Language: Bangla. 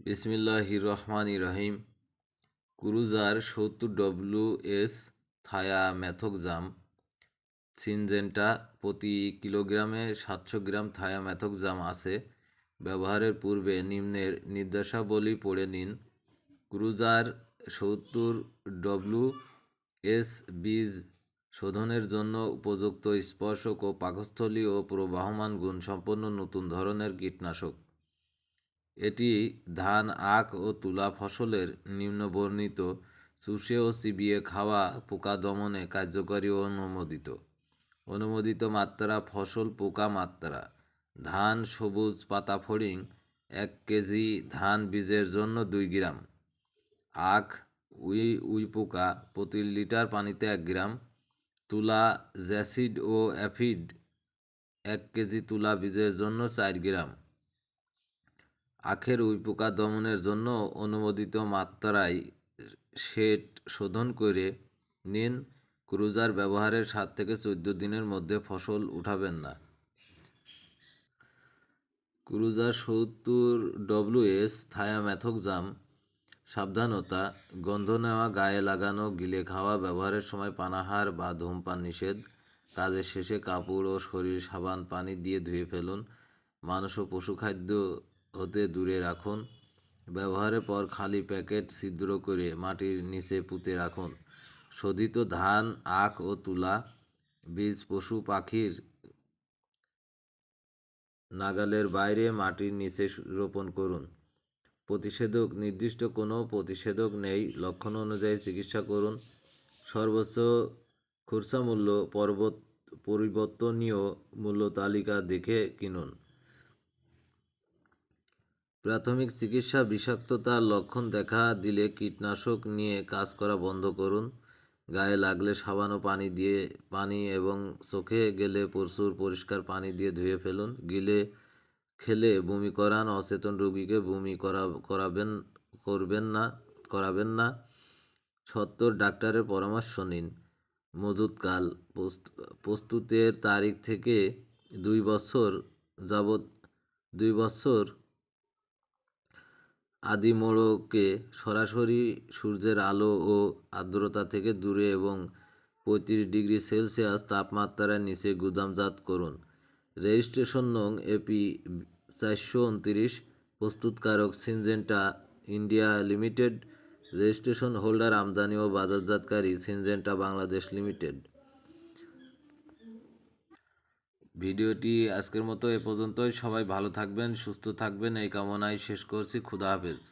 বিসমিল্লাহির রহমান রহিম ক্রুজার সত্তর W S thiamethoxam Syngenta প্রতি কিলোগ্রামে সাতশো গ্রাম থায়া ম্যাথোকজাম আছে। ব্যবহারের পূর্বে নিম্নের নির্দেশাবলী পড়ে নিন। ক্রুজার সত্তর ডব্লিউ এস বীজ শোধনের জন্য উপযুক্ত স্পর্শক ও পাকস্থলী ও প্রবাহমান গুণসম্পন্ন নতুন ধরনের কীটনাশক। এটি ধান, আখ ও তুলা ফসলের নিম্নবর্ণিত চুষে ও চিবিয়ে খাওয়া পোকা দমনে কার্যকরী অনুমোদিত। অনুমোদিত মাত্রা, ফসল পোকা মাত্রা। ধান, সবুজ পাতা ফড়িং এক কেজি ধান বীজের জন্য দুই গ্রাম। আখ, উই উই পোকা প্রতি লিটার পানিতে এক গ্রাম। তুলা, জ্যাসিড ও অ্যাফিড, এক কেজি তুলা বীজের জন্য চার গ্রাম। আখের উইপোকা দমনের জন্য অনুমোদিত মাত্রায় সেট শোধন করে নিন। ক্রুজার ব্যবহারের সাত থেকে চোদ্দ দিনের মধ্যে ফসল উঠাবেন না। ক্রুজার সত্তর ডব্লিউএস থায়াম্যাথোকজাম সাবধানতা, গন্ধ নেওয়া, গায়ে লাগানো, গিলে খাওয়া, ব্যবহারের সময় পানাহার বা ধূমপান নিষেধ, কাজের শেষে কাপড় ও শরীর সাবান, পানি দিয়ে ধুয়ে ফেলুন। মানুষ ও পশু খাদ্য হতে দূরে রাখুন। ব্যবহারের পর খালি প্যাকেট ছিদ্র করে মাটির নিচে পুঁতে রাখুন। শোধিত ধান, আখ ও তুলা, বীজ, পশু, পাখির নাগালের বাইরে মাটির নিচে রোপণ করুন। প্রতিষেধক, নির্দিষ্ট কোনো প্রতিষেধক নেই। লক্ষণ অনুযায়ী চিকিৎসা করুন। সর্বোচ্চ খুরসা মূল্য পর্বত, পরিবর্তনীয় মূল্য তালিকা দেখে কিনুন। প্রাথমিক চিকিৎসা বিষাক্ততার লক্ষণ দেখা দিলে কীটনাশক নিয়ে কাজ করা বন্ধ করুন। গায়ে লাগলে সাবান ও পানি দিয়ে, পানি এবং চোখে গেলে প্রচুর পরিষ্কার পানি দিয়ে ধুয়ে ফেলুন। গিলে খেলে বমি করান, অচেতন রোগীকে বমি করা, করাবেন, করবেন না, করাবেন না। সত্তর ডাক্তারের পরামর্শ নিন। মজুদকাল প্রস্তুতের তারিখ থেকে দুই বছর যাবৎ, দুই বছর আদি মোড়কে সরাসরি সূর্যের আলো ও আর্দ্রতা থেকে দূরে এবং পঁয়ত্রিশ ডিগ্রি সেলসিয়াস তাপমাত্রার নিচে গুদামজাত করুন। রেজিস্ট্রেশন নং এপি চারশো উনত্রিশ, প্রস্তুতকারক Syngenta India Limited, registration holder আমদানি ও বাজারজাতকারী সিনজেন্টা বাংলাদেশ লিমিটেড। ভিডিওটি আজকের মতো এ পর্যন্তই। সবাই ভালো থাকবেন, সুস্থ থাকবেন। এই কামনায় শেষ করছি। খুদা হাফেজ।